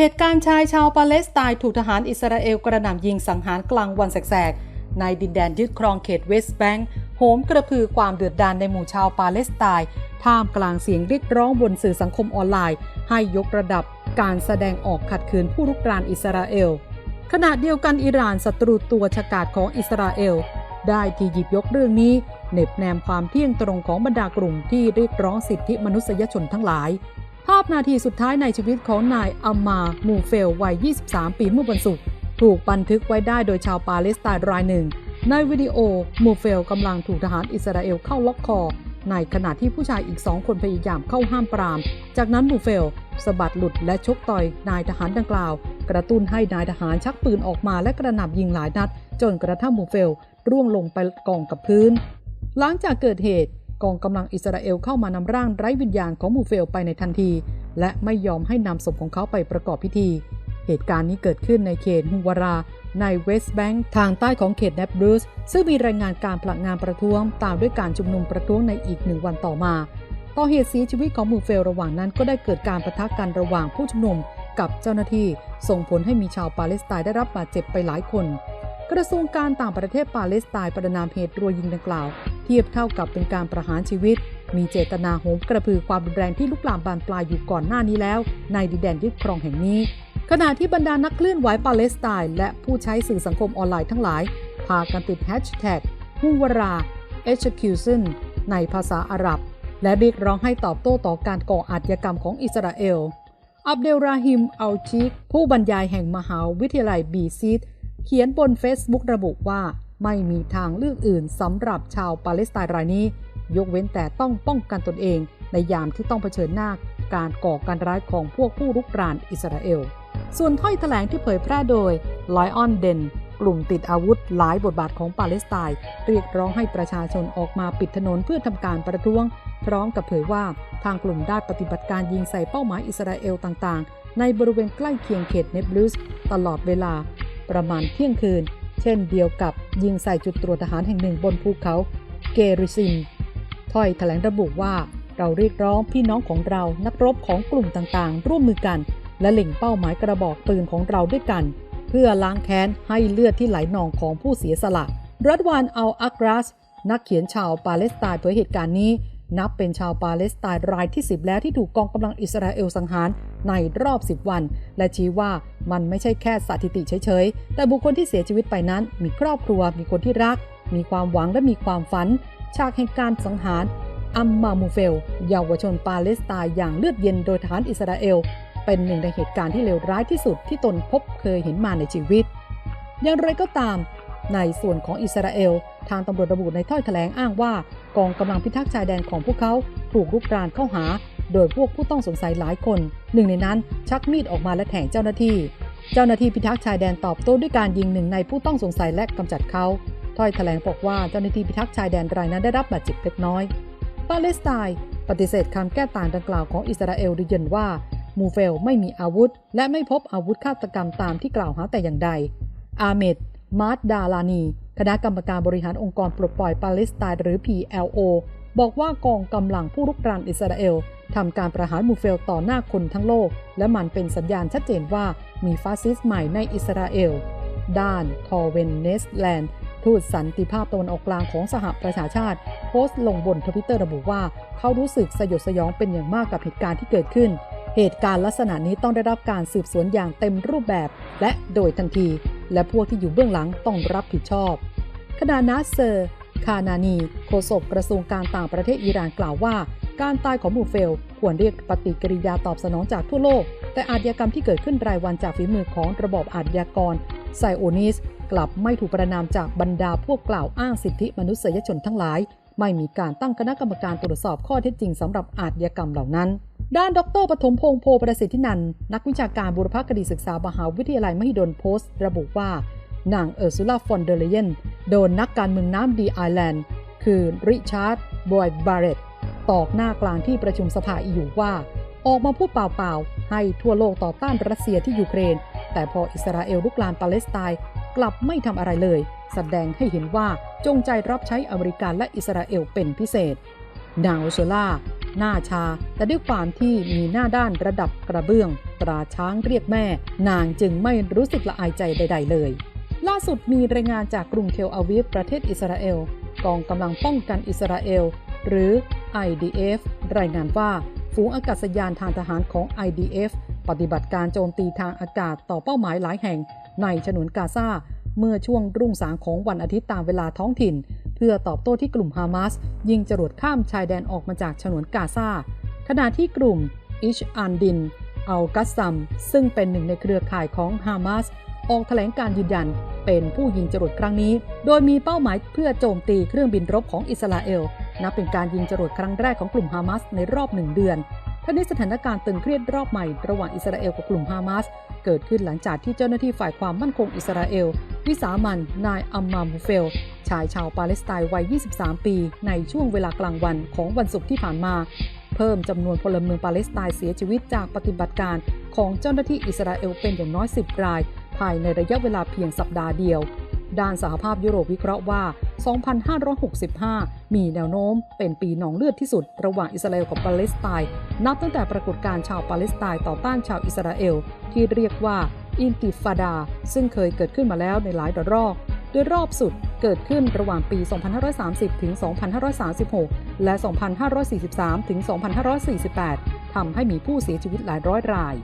เหตุการณ์ชายชาวปาเลสไตน์ถูกทหารอิสราเอลกระหน่ำยิงสังหารกลางวันแสกๆ ในดินแดนยึดครองเขตเวสต์แบงค์โหมกระพือความเดือดดาลในหมู่ชาวปาเลสไตน์ท่ามกลางเสียงเรียกร้องบนสื่อสังคมออนไลน์ ให้ยกระดับการแสดงออกขัดขืนผู้รุกรานอิสราเอล ขณะเดียวกันอิหร่านศัตรูตัวฉกาจของอิสราเอล ได้ที่หยิบยกเรื่องนี้เน็บแนมความเที่ยงตรงของบรรดากลุ่มที่เรียกร้องสิทธิมนุษยชนทั้งหลาย ภาพนาทีสุดท้ายในชีวิตของนายอัมมามูเฟลวัย 23 ปีเมื่อวันศุกร์ถูกบันทึกไว้ได้โดยชาวปาเลสไตน์รายหนึ่ง ในวิดีโอมูเฟลกำลังถูกทหารอิสราเอลเข้าล็อกคอ ในขณะที่ผู้ชายอีกสองคนพยายามเข้าห้ามปราม จากนั้นมูเฟลสะบัดหลุดและชกต่อยนายทหารดังกล่าว กระตุ้นให้นายทหารชักปืนออกมาและกระหน่ำยิงหลายนัด จนกระทั่งมูเฟลร่วงลงไปกองกับพื้น หลังจากเกิดเหตุ กองกำลังอิสราเอลเข้ามานำร่างไร้วิญญาณของมูเฟลไปในทันที และไม่ยอมให้นำศพของเขาไปประกอบพิธี เหตุการณ์นี้เกิดขึ้นในเขตฮุวารา ในเวสต์แบงค์ทางใต้ของเขตเนบรูสซึ่งมีรายงานการผลักงานประท้วง ตามด้วยการชุมนุมประท้วงในอีกหนึ่งวันต่อมาต่อเหตุเสียชีวิตของมูเฟลระหว่างนั้นก็ได้เกิดการประทะกันระหว่างผู้ชุมนุมกับเจ้าหน้าที่ ส่งผลให้มีชาวปาเลสไตน์ได้รับบาดเจ็บไปหลายคน กระทรวงการต่างประเทศปาเลสไตน์ประนามเหตุรัวยิงดังกล่าว เทียบเท่ากับเป็นการประหารชีวิต มีเจตนาโหมกระพือความรุนแรงที่ลุกลามบานปลายอยู่ก่อนหน้านี้แล้ว ในดินแดนยึดครองแห่งนี้ ขณะที่บรรดานักเคลื่อนไหวปาเลสไตน์และผู้ใช้สื่อสังคมออนไลน์ทั้งหลายพากันติดแฮชแท็กฮูวรา execution ในภาษาอาหรับ และเรียกร้องให้ตอบโต้ต่อการก่ออาชญากรรมของอิสราเอล อับเดลราฮิม อัลชิก ผู้บรรยายแห่งมหาวิทยาลัยบีซีดเขียนบน Facebook ระบุว่า ไม่มีทางเลือกอื่นสำหรับชาวปาเลสไตน์รายนี้ ยกเว้นแต่ต้องป้องกันตนเอง ในยามที่ต้องเผชิญหน้าการก่อการร้ายของพวกผู้รุกรานอิสราเอล ส่วนถ้อยแถลงที่เผยแพร่โดยไลออนเดนกลุ่มติดอาวุธหลายบทบาทของปาเลสไตน์เรียกร้องให้ประชาชนออกมาปิดถนนเพื่อทำการประท้วง พร้อมกับเผยว่าทางกลุ่มได้ปฏิบัติการยิงใส่เป้าหมายอิสราเอลต่างๆ ในบริเวณใกล้เคียงเขตเนบลูสตลอดเวลา ประมาณเที่ยงคืน เช่นเดียวกับยิงใส่จุดตรวจทหารแห่งหนึ่งบนภูเขาเกริซิน ถ้อยแถลงระบุว่าเราเรียกร้องพี่น้องของเรานักรบของกลุ่มต่างๆ ร่วมมือกัน และเล็งเป้าหมายกระบอกปืนของเราด้วยกัน เพื่อล้างแค้นให้เลือดที่ไหลนองของผู้เสียสละ รัฐวานอัลอักรัส นักเขียนชาวปาเลสไตน์เผยเหตุการณ์นี้ นับเป็นชาวปาเลสไตน์รายที่ 10 แล้วที่ถูกกองกำลังอิสราเอลสังหารในรอบ 10 วัน และชี้ว่ามันไม่ใช่แค่สถิติเฉยๆ แต่บุคคลที่เสียชีวิตไปนั้น มีครอบครัว มีคนที่รัก มีความหวังและมีความฝัน ฉากแห่งการสังหาร อัมมามูเฟล เยาวชนปาเลสไตน์อย่างเลือดเย็นโดยทหารอิสราเอล เป็นหนึ่งในเหตุการณ์ที่เลวร้ายที่สุดที่ตนพบเคยเห็นมาในชีวิต อย่างไรก็ตาม ในส่วนของอิสราเอล ทางตำรวจระบุในถ้อยแถลงอ้างว่ากองกำลังพิทักษ์ชายแดนของพวกเขาถูกรุกรานเข้าหา โดยพวกผู้ต้องสงสัยหลายคน หนึ่งในนั้นชักมีดออกมาและแทงเจ้าหน้าที่ เจ้าหน้าที่พิทักษ์ชายแดนตอบโต้ด้วยการยิงหนึ่งในผู้ต้องสงสัยและกำจัดเขาถ้อยแถลงบอกว่าเจ้าหน้าที่พิทักษ์ชายแดนรายนั้นได้รับบาดเจ็บเล็กน้อย ปาเลสไตน์ปฏิเสธคำแก้ต่างดังกล่าวของอิสราเอลโดยยืนว่ามูเฟลไม่มีอาวุธ และไม่พบอาวุธฆาตกรรมตามที่กล่าวหาแต่อย่างใด อาเมดมาร์ดดาลานี คณะกรรมการบริหารองค์กรปลดปล่อยปาเลสไตน์หรือ PLO บอกว่ากองกำลังผู้รุกรานอิสราเอลทำการประหารมูเฟลต่อหน้าคนทั้งโลก และมันเป็นสัญญาณชัดเจนว่ามีฟาสซิสต์ใหม่ในอิสราเอล ด้านทอร์เวนเนสแลนด์ทูตสันติภาพตะวันออกกลางของสหประชาชาติ โพสต์ลงบนทวิตเตอร์ระบุว่า เขารู้สึกสยดสยองเป็นอย่างมากกับเหตุการณ์ที่เกิดขึ้น เหตุการณ์ลักษณะนี้ต้องได้รับการสืบสวนอย่างเต็มรูปแบบ และโดยทันที และพวกที่อยู่เบื้องหลังต้องรับผิดชอบ ขณะนาเซอร์ คานานี โฆษกกระทรวงการต่างประเทศอิหร่านกล่าวว่า การตายของมูเฟล ควรเรียกปฏิกิริยาตอบสนองจากทั่วโลก แต่อาชญากรรมที่เกิดขึ้นรายวันจากฝีมือของระบอบอาชญากรไซโอนิสกลับไม่ถูกประนามจากบรรดาพวกกล่าวอ้างสิทธิมนุษยชนทั้งหลาย ไม่มีการตั้งคณะกรรมการตรวจสอบข้อเท็จจริงสำหรับอาชญากรรมเหล่านั้น ด้านดรปฐมพงษ์โพประสิทธินันนักวิชาการบุรพคดีศึกษามหาวิทยาลัยมหิดลโพสต์ ระบุว่า นางเออร์ซูลาฟอนเดเลเยนโดนนักการเมืองน้ำดีไอแลนด์ คือริชาร์ดบอยบาร์เรตตอกหน้ากลางที่ประชุมสภาอียูว่า ออกมาพูดเปล่าๆ ให้ทั่วโลกต่อต้านรัสเซียที่ยูเครน แต่พออิสราเอลลุกลามปาเลสไตน์กลับไม่ทำอะไรเลย แสดงให้เห็นว่าจงใจรับใช้อเมริกาและอิสราเอลเป็นพิเศษนางโอโซล่าหน้าชา แต่ด้วยความที่มีหน้าด้านระดับกระเบื้อง ตราช้างเรียกแม่ นางจึงไม่รู้สึกละอายใจใด ๆ เลย ล่าสุดมีรายงานจากกรุงเทลอาวีฟประเทศอิสราเอล กองกำลังป้องกันอิสราเอล หรือ IDF รายงานว่าฝูงอากาศยานทางทหารของ IDF ปฏิบัติการโจมตีทางอากาศต่อเป้าหมายหลายแห่งในฉนวนกาซาเมื่อช่วงรุ่งสางของวันอาทิตย์ตามเวลาท้องถิ่น เพื่อตอบโต้ที่กลุ่มฮามาส ยิงจรวดข้ามชายแดนออกมาจากฉนวนกาซาขณะที่กลุ่มอิชอันดิน อัลกัสซัม ซึ่งเป็นหนึ่งในเครือข่ายของฮามาส ออกแถลงการยืนยัน เป็นผู้ยิงจรวดครั้งนี้ โดยมีเป้าหมายเพื่อโจมตีเครื่องบินรบของอิสราเอล นับเป็นการยิงจรวดครั้งแรกของกลุ่มฮามาสในรอบหนึ่งเดือนทั้งนี้สถานการณ์ตึงเครียดรอบใหม่ระหว่างอิสราเอลกับกลุ่มฮามาสเกิดขึ้นหลังจากที่เจ้าหน้าที่ฝ่ายความมั่นคงอิสราเอล วิสามันนายอัมมามูเฟล ชายชาวปาเลสไตน์วัย 23 ปี ในช่วงเวลากลางวันของวันศุกร์ที่ผ่านมา เพิ่มจำนวนพลเมืองปาเลสไตน์เสียชีวิตจากปฏิบัติการของเจ้าหน้าที่อิสราเอลเป็นอย่างน้อย 10 ราย ภายในระยะเวลาเพียงสัปดาห์เดียว ด้านสหภาพยุโรปวิเคราะห์ว่า 2565 มีแนวโน้มเป็นปีหนองเลือดที่สุด ระหว่างอิสราเอลกับปาเลสไตน์ นับตั้งแต่ปรากฏการณ์ชาวปาเลสไตน์ต่อต้านชาวอิสราเอล ที่เรียกว่าอินติฟาดา ซึ่งเคยเกิดขึ้นมาแล้วในหลายรอกโดยรอบสุดเกิดขึ้นระหว่างปี 2530 ถึง 2536 และ 2543 ถึง 2548 ทำให้มีผู้เสียชีวิตหลายร้อยราย